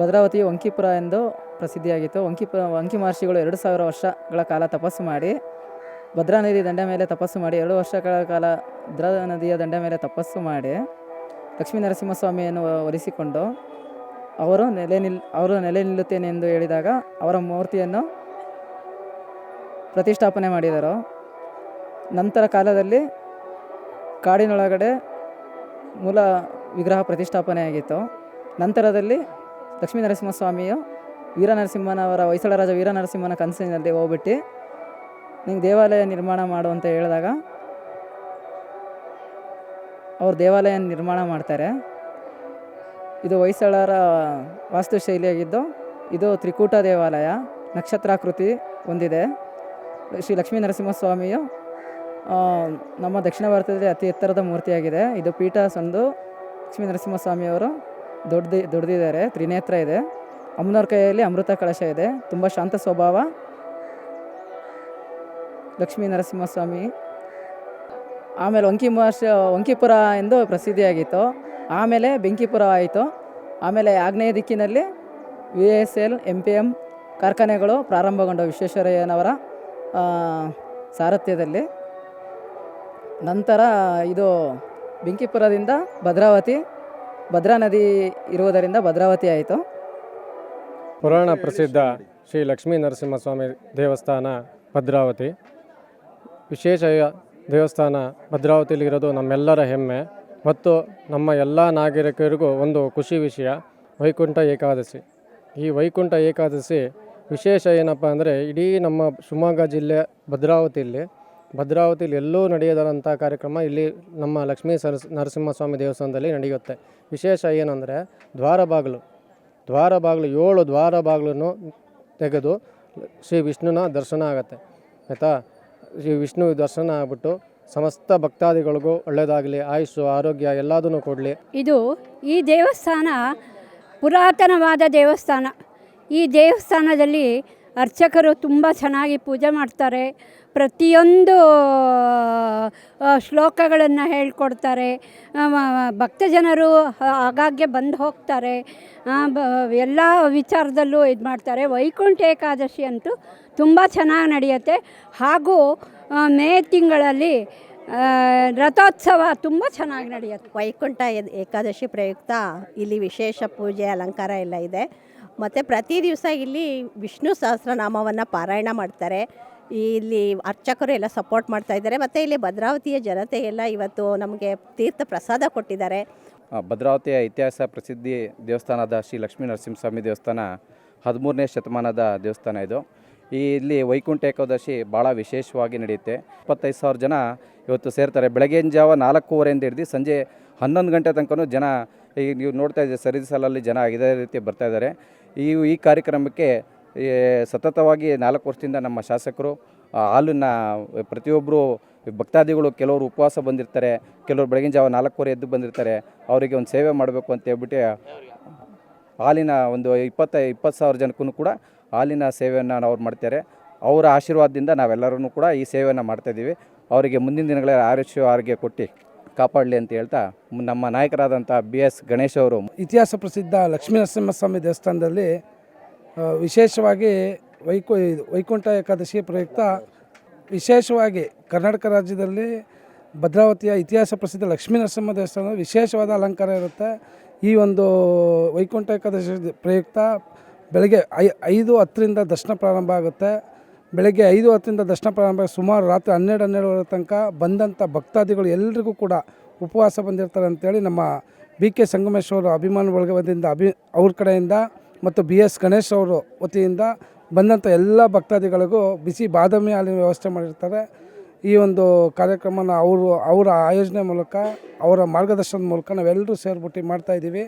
ಭದ್ರಾವತಿ ವಂಕಿಪುರ ಎಂದು ಪ್ರಸಿದ್ಧಿಯಾಗಿತ್ತು. ವಂಕಿಪುರ, ವಂಕಿ ಮಹರ್ಷಿಗಳು ಎರಡು ಸಾವಿರ ವರ್ಷಗಳ ಕಾಲ ತಪಸ್ಸು ಮಾಡಿ, ಭದ್ರಾ ನದಿ ದಂಡೆ ಮೇಲೆ ತಪಸ್ಸು ಮಾಡಿ, ಎರಡು ವರ್ಷಗಳ ಕಾಲ ಭದ್ರಾ ನದಿಯ ದಂಡೆ ಮೇಲೆ ತಪಸ್ಸು ಮಾಡಿ ಲಕ್ಷ್ಮೀ ನರಸಿಂಹಸ್ವಾಮಿಯನ್ನು ಒಲಿಸಿಕೊಂಡು ಅವರು ನೆಲೆ ನಿಲ್, ಅವರು ನೆಲೆ ನಿಲ್ಲುತ್ತೇನೆ ಎಂದು ಹೇಳಿದಾಗ ಅವರ ಮೂರ್ತಿಯನ್ನು ಪ್ರತಿಷ್ಠಾಪನೆ ಮಾಡಿದರು. ನಂತರ ಕಾಲದಲ್ಲಿ ಕಾಡಿನೊಳಗಡೆ ಮೂಲ ವಿಗ್ರಹ ಪ್ರತಿಷ್ಠಾಪನೆಯಾಗಿತ್ತು. ನಂತರದಲ್ಲಿ ಲಕ್ಷ್ಮೀ ನರಸಿಂಹಸ್ವಾಮಿಯು ವೀರನರಸಿಂಹನವರ, ಹೊಯ್ಸಳ ರಾಜ ವೀರನರಸಿಂಹನ ಕನಸಿನಲ್ಲಿ ಹೋಗ್ಬಿಟ್ಟು ನಿಂಗೆ ದೇವಾಲಯ ನಿರ್ಮಾಣ ಮಾಡು ಅಂತ ಹೇಳಿದಾಗ ಅವ್ರು ದೇವಾಲಯ ನಿರ್ಮಾಣ ಮಾಡ್ತಾರೆ. ಇದು ಹೊಯ್ಸಳರ ವಾಸ್ತುಶೈಲಿಯಾಗಿದ್ದು ಇದು ತ್ರಿಕೂಟ ದೇವಾಲಯ, ನಕ್ಷತ್ರಾಕೃತಿ ಹೊಂದಿದೆ. ಶ್ರೀ ಲಕ್ಷ್ಮೀ ನರಸಿಂಹಸ್ವಾಮಿಯು ನಮ್ಮ ದಕ್ಷಿಣ ಭಾರತದಲ್ಲಿ ಅತಿ ಎತ್ತರದ ಮೂರ್ತಿಯಾಗಿದೆ. ಇದು ಪೀಠ ಸಂದು ಲಕ್ಷ್ಮೀ ನರಸಿಂಹಸ್ವಾಮಿಯವರು ದೊಡ್ಡದಿ, ದೊಡ್ಡದಿದ್ದಾರೆ. ತ್ರಿನೇತ್ರ ಇದೆ. ಅಮ್ಮನವ್ರ ಕೈಯಲ್ಲಿ ಅಮೃತ ಕಳಶ ಇದೆ. ತುಂಬ ಶಾಂತ ಸ್ವಭಾವ. ಲಕ್ಷ್ಮೀ ನರಸಿಂಹಸ್ವಾಮಿ. ಆಮೇಲೆ ವಂಕಿ ವಂಕಿಪುರ ಎಂದು ಪ್ರಸಿದ್ಧಿಯಾಗಿತ್ತು. ಆಮೇಲೆ ಬೆಂಕಿಪುರ ಆಯಿತು. ಆಮೇಲೆ ಆಗ್ನೇಯ ದಿಕ್ಕಿನಲ್ಲಿ V S L M P M ಕಾರ್ಖಾನೆಗಳು ಪ್ರಾರಂಭಗೊಂಡವು ವಿಶ್ವೇಶ್ವರಯ್ಯನವರ ಸಾರಥ್ಯದಲ್ಲಿ. ನಂತರ ಇದು ಬೆಂಕಿಪುರದಿಂದ ಭದ್ರಾವತಿ ಭದ್ರಾ ನದಿ ಇರುವುದರಿಂದ ಭದ್ರಾವತಿ ಆಯಿತು. ಪುರಾಣ ಪ್ರಸಿದ್ಧ ಶ್ರೀ ಲಕ್ಷ್ಮೀ ನರಸಿಂಹಸ್ವಾಮಿ ದೇವಸ್ಥಾನ ಭದ್ರಾವತಿ. ವಿಶೇಷ ದೇವಸ್ಥಾನ ಭದ್ರಾವತಿಯಲ್ಲಿ ಇರೋದು ನಮ್ಮೆಲ್ಲರ ಹೆಮ್ಮೆ ಮತ್ತು ನಮ್ಮ ಎಲ್ಲ ನಾಗರಿಕರಿಗೂ ಒಂದು ಖುಷಿ ವಿಷಯ, ವೈಕುಂಠ ಏಕಾದಶಿ. ಈ ವೈಕುಂಠ ಏಕಾದಶಿ ವಿಶೇಷ ಏನಪ್ಪ ಅಂದರೆ ಇಡೀ ನಮ್ಮ ಶಿವಮೊಗ್ಗ ಜಿಲ್ಲೆ ಭದ್ರಾವತಿಯಲ್ಲಿ ಭದ್ರಾವತಿಯಲ್ಲಿ ಎಲ್ಲೂ ನಡೆಯದಂಥ ಕಾರ್ಯಕ್ರಮ ಇಲ್ಲಿ ನಮ್ಮ ಲಕ್ಷ್ಮೀ ಸರಸ್ ನರಸಿಂಹಸ್ವಾಮಿ ದೇವಸ್ಥಾನದಲ್ಲಿ ನಡೆಯುತ್ತೆ. ವಿಶೇಷ ಏನಂದರೆ ದ್ವಾರ ಬಾಗಿಲು. ದ್ವಾರ ಏಳು ದ್ವಾರ ಬಾಗಿಲನ್ನು ತೆಗೆದು ಶ್ರೀ ವಿಷ್ಣುನ ದರ್ಶನ ಆಗತ್ತೆ. ಆಯಿತಾ? ಶ್ರೀ ವಿಷ್ಣು ದರ್ಶನ ಆಗ್ಬಿಟ್ಟು ಸಮಸ್ತ ಭಕ್ತಾದಿಗಳಿಗೂ ಒಳ್ಳೆಯದಾಗಲಿ ಆಯುಷು ಆರೋಗ್ಯ ಎಲ್ಲದನ್ನು ಕೊಡಲಿ. ಇದು ಈ ದೇವಸ್ಥಾನ ಪುರಾತನವಾದ ದೇವಸ್ಥಾನ. ಈ ದೇವಸ್ಥಾನದಲ್ಲಿ ಅರ್ಚಕರು ತುಂಬ ಚೆನ್ನಾಗಿ ಪೂಜೆ ಮಾಡ್ತಾರೆ. ಪ್ರತಿಯೊಂದು ಶ್ಲೋಕಗಳನ್ನು ಹೇಳ್ಕೊಡ್ತಾರೆ. ಭಕ್ತ ಜನರು ಆಗಾಗ್ಗೆ ಬಂದು ಹೋಗ್ತಾರೆ. ಎಲ್ಲ ವಿಚಾರದಲ್ಲೂ ಇದು ಮಾಡ್ತಾರೆ. ವೈಕುಂಠ ಏಕಾದಶಿ ಅಂತೂ ತುಂಬ ಚೆನ್ನಾಗಿ ನಡೆಯುತ್ತೆ. ಹಾಗೂ ಮೇ ತಿಂಗಳಲ್ಲಿ ರಥೋತ್ಸವ ತುಂಬ ಚೆನ್ನಾಗಿ ನಡೆಯುತ್ತೆ. ವೈಕುಂಠ ಏಕಾದಶಿ ಪ್ರಯುಕ್ತ ಇಲ್ಲಿ ವಿಶೇಷ ಪೂಜೆ, ಅಲಂಕಾರ ಎಲ್ಲ ಇದೆ. ಮತ್ತು ಪ್ರತಿ ದಿವಸ ಇಲ್ಲಿ ವಿಷ್ಣು ಸಹಸ್ರನಾಮವನ್ನು ಪಾರಾಯಣ ಮಾಡ್ತಾರೆ. ಇಲ್ಲಿ ಅರ್ಚಕರು ಎಲ್ಲ ಸಪೋರ್ಟ್ ಮಾಡ್ತಾ ಇದ್ದಾರೆ. ಮತ್ತು ಇಲ್ಲಿ ಭದ್ರಾವತಿಯ ಜನತೆ ಎಲ್ಲ ಇವತ್ತು ನಮಗೆ ತೀರ್ಥ ಪ್ರಸಾದ ಕೊಟ್ಟಿದ್ದಾರೆ. ಭದ್ರಾವತಿಯ ಇತಿಹಾಸ ಪ್ರಸಿದ್ಧಿ ದೇವಸ್ಥಾನದ ಶ್ರೀ ಲಕ್ಷ್ಮೀ ನರಸಿಂಹಸ್ವಾಮಿ ದೇವಸ್ಥಾನ ಹದಿಮೂರನೇ ಶತಮಾನದ ದೇವಸ್ಥಾನ ಇದು. ಇಲ್ಲಿ ವೈಕುಂಠ ಏಕಾದಶಿ ಭಾಳ ವಿಶೇಷವಾಗಿ ನಡೆಯುತ್ತೆ. ಇಪ್ಪತ್ತೈದು ಸಾವಿರ ಜನ ಇವತ್ತು ಸೇರ್ತಾರೆ. ಬೆಳಗಿನ ಜಾವ ನಾಲ್ಕೂವರೆಯಿಂದ ಹಿಡಿದು ಸಂಜೆ ಹನ್ನೊಂದು ಗಂಟೆ ತನಕ ಜನ ಈಗ ನೀವು ನೋಡ್ತಾ ಇದ್ದೀರಿ, ಸರಿದ ಸಾಲಲ್ಲಿ ಜನ ಇದೇ ರೀತಿ ಬರ್ತಾ ಇದ್ದಾರೆ. ಈ ಈ ಕಾರ್ಯಕ್ರಮಕ್ಕೆ ಸತತವಾಗಿ ನಾಲ್ಕು ವರ್ಷದಿಂದ ನಮ್ಮ ಶಾಸಕರು ಹಾಲನ್ನು ಪ್ರತಿಯೊಬ್ಬರು ಭಕ್ತಾದಿಗಳು ಕೆಲವರು ಉಪವಾಸ ಬಂದಿರ್ತಾರೆ, ಕೆಲವರು ಬೆಳಗಿನ ಜಾವ ನಾಲ್ಕೂವರೆ ಎದ್ದು ಬಂದಿರ್ತಾರೆ, ಅವರಿಗೆ ಒಂದು ಸೇವೆ ಮಾಡಬೇಕು ಅಂತ ಹೇಳ್ಬಿಟ್ಟು ಹಾಲಿನ ಒಂದು ಇಪ್ಪತ್ತ, ಇಪ್ಪತ್ತು ಸಾವಿರ ಜನಕ್ಕೂ ಕೂಡ ಹಾಲಿನ ಸೇವೆಯನ್ನು ಅವ್ರು ಮಾಡ್ತಾರೆ. ಅವರ ಆಶೀರ್ವಾದದಿಂದ ನಾವೆಲ್ಲರೂ ಕೂಡ ಈ ಸೇವೆಯನ್ನು ಮಾಡ್ತಾಯಿದ್ದೀವಿ ಅವರಿಗೆ ಮುಂದಿನ ದಿನಗಳಲ್ಲಿ ಆಯುಷ್ಯ ಆರೋಗ್ಯ ಕೊಟ್ಟು ಕಾಪಾಡಲಿ ಅಂತ ಹೇಳ್ತಾ ನಮ್ಮ ನಾಯಕರಾದಂಥ ಬಿ ಎಸ್ ಗಣೇಶ್ ಅವರು. ಇತಿಹಾಸ ಪ್ರಸಿದ್ಧ ಲಕ್ಷ್ಮೀ ನರಸಿಂಹಸ್ವಾಮಿ ದೇವಸ್ಥಾನದಲ್ಲಿ ವಿಶೇಷವಾಗಿ ವೈಕು, ವೈಕುಂಠ ಏಕಾದಶಿ ಪ್ರಯುಕ್ತ ವಿಶೇಷವಾಗಿ ಕರ್ನಾಟಕ ರಾಜ್ಯದಲ್ಲಿ ಭದ್ರಾವತಿಯ ಇತಿಹಾಸ ಪ್ರಸಿದ್ಧ ಲಕ್ಷ್ಮೀ ನರಸಿಂಹ ದೇವಸ್ಥಾನ ವಿಶೇಷವಾದ ಅಲಂಕಾರ ಇರುತ್ತೆ. ಈ ಒಂದು ವೈಕುಂಠ ಏಕಾದಶಿ ಪ್ರಯುಕ್ತ ಬೆಳಗ್ಗೆ ಐ, ಐದು ಹತ್ತರಿಂದ ದರ್ಶನ ಪ್ರಾರಂಭ ಆಗುತ್ತೆ. ಬೆಳಗ್ಗೆ ಐದು ಹತ್ತರಿಂದ ದರ್ಶನ ಪ್ರಾರಂಭ ಸುಮಾರು ರಾತ್ರಿ ಹನ್ನೆರಡು, ಹನ್ನೆರಡುವರೆ ತನಕ ಬಂದಂಥ ಭಕ್ತಾದಿಗಳು ಎಲ್ರಿಗೂ ಕೂಡ ಉಪವಾಸ ಬಂದಿರ್ತಾರೆ ಅಂತೇಳಿ ನಮ್ಮ ಬಿ ಕೆ ಸಂಗಮೇಶ್ವರ ಅಭಿಮಾನ ಬಳಗದಿಂದ ಅಭಿ, ಅವ್ರ ಕಡೆಯಿಂದ ಮತ್ತು ಬಿ ಎಸ್ ಗಣೇಶ್ ಅವರು ವತಿಯಿಂದ ಬಂದಂಥ ಎಲ್ಲ ಭಕ್ತಾದಿಗಳಿಗೂ ಬಿಸಿ ಬಾದಾಮಿ ಹಾಲಿನ ವ್ಯವಸ್ಥೆ ಮಾಡಿರ್ತಾರೆ. ಈ ಒಂದು ಕಾರ್ಯಕ್ರಮನ ಅವರು, ಅವರ ಆಯೋಜನೆ ಮೂಲಕ, ಅವರ ಮಾರ್ಗದರ್ಶನದ ಮೂಲಕ ನಾವೆಲ್ಲರೂ ಸೇರ್ಬಿಟ್ಟು ಮಾಡ್ತಾಯಿದ್ದೀವಿ